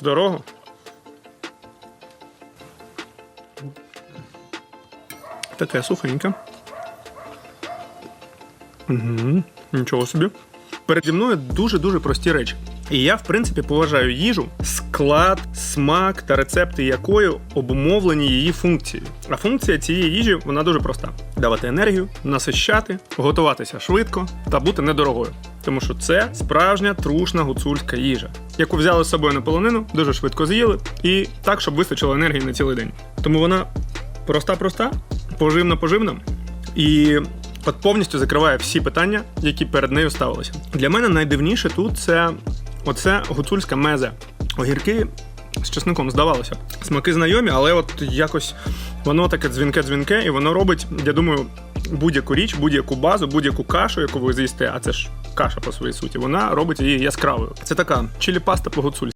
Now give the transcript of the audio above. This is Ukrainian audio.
в дорогу. Таке сухеньке. Угу. Нічого собі. Переді мною дуже-дуже прості речі. І я, в принципі, поважаю їжу, склад, смак та рецепти якої обумовлені її функцією. А функція цієї їжі вона дуже проста: давати енергію, насищати, готуватися швидко та бути недорогою. Тому що це справжня трушна гуцульська їжа, яку взяли з собою на полонину, дуже швидко з'їли, і так, щоб вистачило енергії на цілий день. Тому вона проста-проста, поживна-поживна. І от повністю закриває всі питання, які перед нею ставилися. Для мене найдивніше тут це оце гуцульська мезе. Огірки з чесником здавалося. Смаки знайомі, але от якось воно таке дзвінке-дзвінке, і воно робить, я думаю, будь-яку річ, будь-яку базу, будь-яку кашу, яку ви з'їсте, а це ж каша по своїй суті, вона робить її яскравою. Це така чилі-паста по-гуцульськи.